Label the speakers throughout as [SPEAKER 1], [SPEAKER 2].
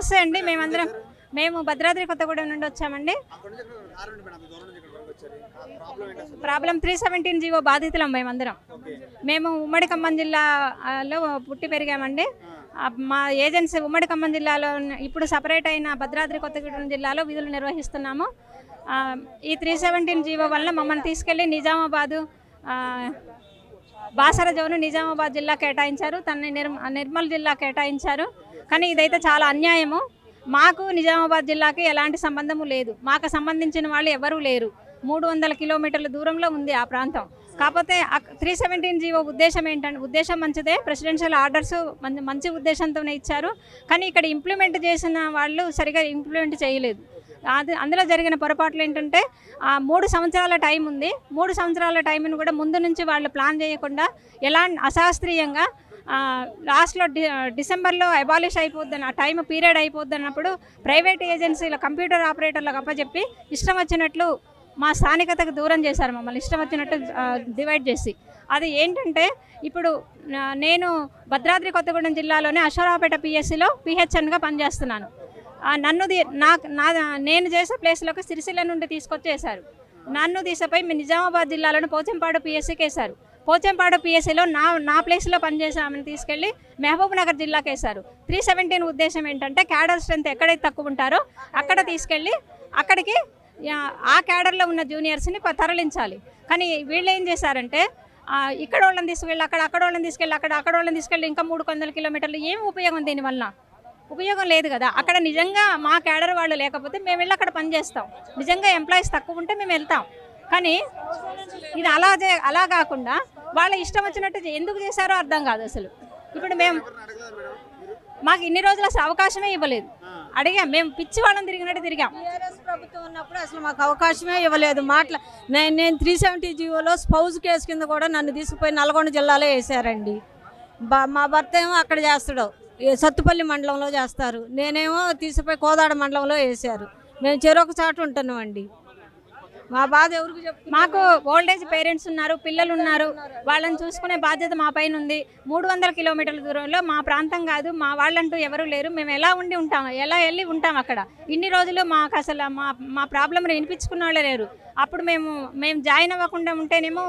[SPEAKER 1] నమస్తే అండి మేమందరం మేము భద్రాద్రి కొత్తగూడెం నుండి వచ్చామండి.
[SPEAKER 2] ప్రాబ్లం
[SPEAKER 1] త్రీ సెవెంటీన్ జీవో బాధితులం మేమందరం. మేము ఉమ్మడి ఖమ్మం జిల్లాలో పుట్టి పెరిగామండి. మా ఏజెన్సీ ఉమ్మడి ఖమ్మం జిల్లాలో ఇప్పుడు సపరేట్ అయిన భద్రాద్రి కొత్తగూడెం జిల్లాలో విధులు నిర్వహిస్తున్నాము. ఈ త్రీ సెవెంటీన్ జీవో వల్ల మమ్మల్ని తీసుకెళ్ళి నిజామాబాదు బాసర జోను నిజామాబాద్ జిల్లా కేటాయించారు. తనని నిర్మల్ జిల్లా కేటాయించారు. కానీ ఇదైతే చాలా అన్యాయము. మాకు నిజామాబాద్ జిల్లాకి ఎలాంటి సంబంధము లేదు. మాకు సంబంధించిన వాళ్ళు ఎవరూ లేరు. మూడు వందల కిలోమీటర్ల దూరంలో ఉంది ఆ ప్రాంతం. కాకపోతే త్రీ సెవెంటీన్ జీవో ఉద్దేశం ఏంటంటే ఉద్దేశం మంచిదే. ప్రెసిడెన్షియల్ ఆర్డర్స్ మంచి మంచి ఉద్దేశంతోనే ఇచ్చారు. కానీ ఇక్కడ ఇంప్లిమెంట్ చేసిన వాళ్ళు సరిగా ఇంప్లిమెంట్ చేయలేదు. అది అందులో జరిగిన పొరపాట్లు ఏంటంటే ఆ మూడు సంవత్సరాల టైం ఉంది. మూడు సంవత్సరాల టైంను కూడా ముందు నుంచి వాళ్ళు ప్లాన్ చేయకుండా ఎలా అశాస్త్రీయంగా లాస్ట్లో డి డిసెంబర్లో అబాలిష్ అయిపోద్దని ఆ టైం పీరియడ్ అయిపోద్ది అన్నప్పుడు ప్రైవేట్ ఏజెన్సీల కంప్యూటర్ ఆపరేటర్లకు అప్పచెప్పి ఇష్టం వచ్చినట్లు మా స్థానికతకు దూరం చేశారు మమ్మల్ని ఇష్టం వచ్చినట్టు డివైడ్ చేసి. అది ఏంటంటే ఇప్పుడు నేను భద్రాద్రి కొత్తగూడెం జిల్లాలోనే అశ్వరావుపేట పిఎస్సిలో పిహెచ్ఎన్గా పనిచేస్తున్నాను. నన్నుది నన్ను నాకు నా నేను చేసే ప్లేస్లోకి సిరిసిల్ల నుండి తీసుకొచ్చేసారు నన్ను తీసపోయి మీ నిజామాబాద్ జిల్లాలోని పోచంపాడు పిఎస్సికి వేశారు పోచంపాడు పిఎస్సిలో నా నా ప్లేస్లో పనిచేసామని తీసుకెళ్ళి మహబూబ్ నగర్ జిల్లాకి వేశారు. త్రీ సెవెంటీన్ ఉద్దేశం ఏంటంటే క్యాడర్ స్ట్రెంత్ ఎక్కడైతే తక్కువ ఉంటారో అక్కడ తీసుకెళ్ళి అక్కడికి ఆ క్యాడర్లో ఉన్న జూనియర్స్ని తరలించాలి. కానీ వీళ్ళు ఏం చేశారంటే ఇక్కడ వాళ్ళని తీసుకెళ్ళి అక్కడ అక్కడ వాళ్ళని తీసుకెళ్ళి అక్కడ అక్కడ వాళ్ళని తీసుకెళ్ళి ఇంకా మూడు వందల కిలోమీటర్లు ఏం ఉపయోగం దీనివల్ల ఉపయోగం లేదు కదా. అక్కడ నిజంగా మా క్యాడర్ వాళ్ళు లేకపోతే మేము వెళ్ళి అక్కడ పనిచేస్తాం. నిజంగా ఎంప్లాయీస్ తక్కువ ఉంటే మేము వెళ్తాం. కానీ ఇది అలా అలా కాకుండా వాళ్ళ ఇష్టం వచ్చినట్టు ఎందుకు చేశారో అర్థం కాదు అసలు. ఇప్పుడు మేము మాకు ఇన్ని రోజులు అసలు అవకాశమే ఇవ్వలేదు. అడిగాం మేము పిచ్చి వాళ్ళని తిరిగినట్టు తిరిగాం.
[SPEAKER 3] టీఆర్ఎస్ ప్రభుత్వం ఉన్నప్పుడు అసలు మాకు అవకాశమే ఇవ్వలేదు. మాట్లా నేను నేను త్రీ సెవెంటీ జీవోలో స్పౌజ్ కేసు కింద కూడా నన్ను తీసుకుపోయి నల్గొండ జిల్లాలో వేసారండి మా భర్త ఏమో అక్కడ చేస్తాడు. సత్తుపల్లి మండలంలో చేస్తారు. నేనేమో తీసుకుపోయి కోదాడ మండలంలో వేసారు మేము చెరొక చాటు ఉంటున్నామండి. మా బాధ ఎవరికి చెప్తున్నారు?
[SPEAKER 1] మాకు ఓల్డేజ్ పేరెంట్స్ ఉన్నారు పిల్లలు ఉన్నారు. వాళ్ళని చూసుకునే బాధ్యత మా పైన ఉంది. మూడు వందల కిలోమీటర్ల దూరంలో మా ప్రాంతం కాదు మా వాళ్ళంటూ ఎవరు లేరు. మేము ఎలా ఉండి ఉంటాం? ఎలా వెళ్ళి ఉంటాం అక్కడ? ఇన్ని రోజులు మాకు అసలు మా మా ప్రాబ్లం వినిపించుకున్న వాళ్ళే లేరు. అప్పుడు మేము మేము జాయిన్ అవ్వకుండా ఉంటేనేమో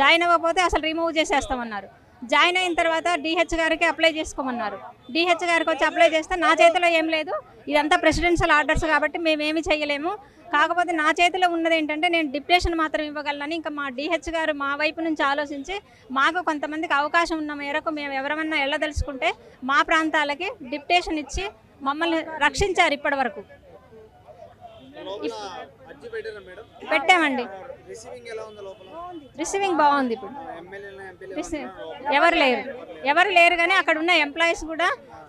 [SPEAKER 1] జాయిన్ అవ్వకపోతే అసలు రిమూవ్ చేసేస్తామన్నారు. జాయిన్ అయిన తర్వాత డిహెచ్ గారికి అప్లై చేసుకోమన్నారు. డిహెచ్ గారికి వచ్చి అప్లై చేస్తే నా చేతిలో ఏం లేదు. ఇదంతా ప్రెసిడెన్షియల్ ఆర్డర్స్ కాబట్టి మేమేమి చేయలేము. కాకపోతే నా చేతిలో ఉన్నది ఏంటంటే నేను డిప్యుటేషన్ మాత్రం ఇవ్వగలను ఇంకా మా డిహెచ్ గారు మా వైపు నుంచి ఆలోచించి మాకు కొంతమందికి అవకాశం ఉన్న మేరకు మేము ఎవరమన్నా వెళ్ళదలుచుకుంటే మా ప్రాంతాలకి డిప్యుటేషన్ ఇచ్చి మమ్మల్ని రక్షించారు ఇప్పటి వరకు పెట్టామండి.
[SPEAKER 2] రిసీవింగ్
[SPEAKER 1] బాగుంది ఇప్పుడు. ఎవరు లేరు. ఎవరు లేరు కానీ అక్కడ ఉన్న ఎంప్లాయీస్ కూడా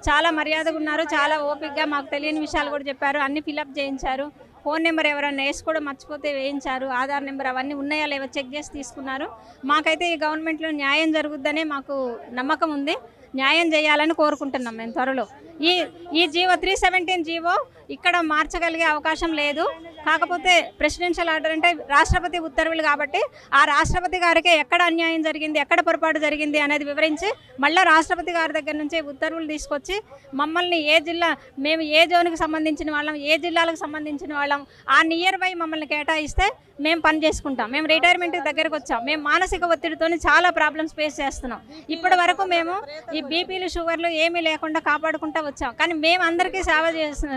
[SPEAKER 1] చాలా మర్యాదగా ఉన్నారు. చాలా ఓపిక్గా మాకు తెలియని విషయాలు కూడా చెప్పారు. అన్ని ఫిలప్ చేయించారు. ఫోన్ నెంబర్ ఎవరైనా వేసి కూడా మర్చిపోతే వేయించారు ఆధార్ నెంబర్ అవన్నీ ఉన్నాయా లేవో చెక్ చేసి తీసుకున్నారు. మాకైతే ఈ గవర్నమెంట్లో న్యాయం జరుగుద్దనే మాకు నమ్మకం ఉంది. న్యాయం చేయాలని కోరుకుంటున్నాం మేము త్వరలో. ఈ ఈ జీవో త్రీ సెవెంటీన్ జీవో ఇక్కడ మార్చగలిగే అవకాశం లేదు. కాకపోతే ప్రెసిడెన్షియల్ ఆర్డర్ అంటే రాష్ట్రపతి ఉత్తర్వులు కాబట్టి ఆ రాష్ట్రపతి గారికి ఎక్కడ అన్యాయం జరిగింది ఎక్కడ పొరపాటు జరిగింది అనేది వివరించి మళ్ళీ రాష్ట్రపతి గారి దగ్గర నుంచి ఉత్తర్వులు తీసుకొచ్చి మమ్మల్ని ఏ జిల్లా మేము ఏ జోన్కి సంబంధించిన వాళ్ళం ఏ జిల్లాలకు సంబంధించిన వాళ్ళం ఆ నియర్ బై మమ్మల్ని కేటాయిస్తే మేము పని చేసుకుంటాం. మేము రిటైర్మెంట్ దగ్గరకు వచ్చాం. మేము మానసిక ఒత్తిడితో చాలా ప్రాబ్లమ్స్ ఫేస్ చేస్తున్నాం. ఇప్పటి వరకు మేము ఈ బీపీలు షుగర్లు ఏమీ లేకుండా కాపాడుకుంటూ వచ్చాం. కానీ మేము అందరికీ సేవ చేస్తు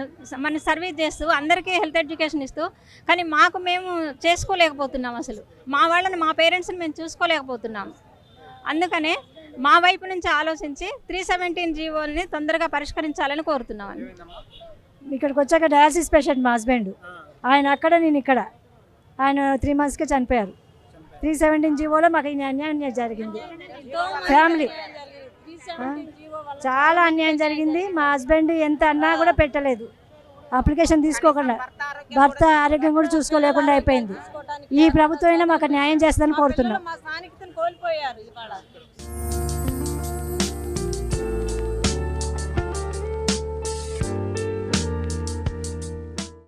[SPEAKER 1] మన సర్వీస్ చేస్తూ అందరికీ హెల్త్ ఎడ్యుకేషన్ ఇస్తూ కానీ మాకు మేము చేసుకోలేకపోతున్నాం అసలు. మా వాళ్ళని మా పేరెంట్స్ని మేము చూసుకోలేకపోతున్నాం. అందుకనే మా వైపు నుంచి ఆలోచించి త్రీ సెవెంటీన్ జీవోల్ని తొందరగా పరిష్కరించాలని కోరుతున్నాం.
[SPEAKER 4] ఇక్కడికి వచ్చాక డయాలసిస్ పేషెంట్ మా హస్బెండ్. ఆయన అక్కడ నేను ఇక్కడ. ఆయన త్రీ మంత్స్కే చనిపోయారు. త్రీ సెవెంటీన్ జీవోలో మాకు ఈ అన్యాయం జరిగింది. ఫ్యామిలీ? చాలా అన్యాయం జరిగింది. మా హస్బెండ్ ఎంత అన్నా కూడా పెట్టలేదు. అప్లికేషన్ తీసుకోకుండా. భర్త ఆరోగ్యం కూడా చూసుకోలేకుండా అయిపోయింది. ఈ ప్రభుత్వం అయినా మాకు న్యాయం చేస్తుందని కోరుతున్నాం.